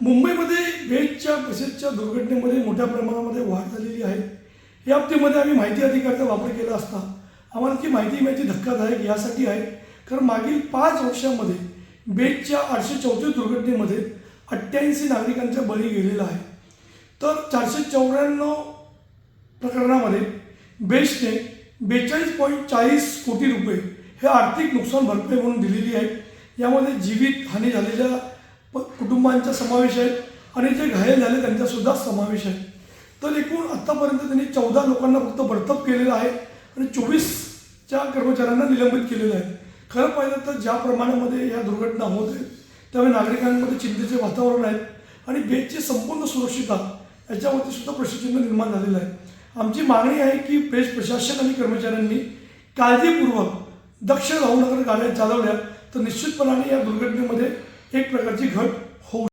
मुंबईमध्ये बेजच्या बसेसच्या दुर्घटनेमध्ये मोठ्या प्रमाणामध्ये वाढ झालेली आहे. या बाबतीमध्ये आम्ही माहिती अधिकारचा वापर केला असता आम्हाला ती माहिती मिळते धक्कादायक यासाठी आहे. कारण मागील पाच वर्षामध्ये बेजच्या आठशे चौतीस दुर्घटनेमध्ये अठ्ठ्याऐंशी नागरिकांचा बळी गेलेला आहे. तर चारशे चौऱ्याण्णव प्रकरणामध्ये बेस्टने बेचाळीस पॉईंट चाळीस कोटी रुपये हे आर्थिक नुकसान भरपाई म्हणून दिलेली आहे. यामध्ये जीवित हानी झालेल्या प कुटुंबांचा समावेश आहे आणि जे घायल झाले त्यांचासुद्धा समावेश आहे तर एकूण आत्तापर्यंत त्यांनी चौदा लोकांना फक्त बडतप केलेलं आहे आणि चोवीसच्या कर्मचाऱ्यांना निलंबित केलेलं आहे. खरं पाहिलं तर ज्या प्रमाणामध्ये या दुर्घटना होत आहेत त्यामुळे नागरिकांमध्ये चिंतेचे वातावरण आहे आणि बेजची संपूर्ण सुरक्षितता याच्यावरती सुद्धा प्रश्नचिन्ह निर्माण झालेलं आहे. आमची मागणी आहे की बेस्ट प्रशासन आणि कर्मचाऱ्यांनी काळजीपूर्वक दक्ष राहून अगर गाड्या चालवल्या तर निश्चितपणाने या दुर्घटनेमध्ये एक प्रकारची घट होऊ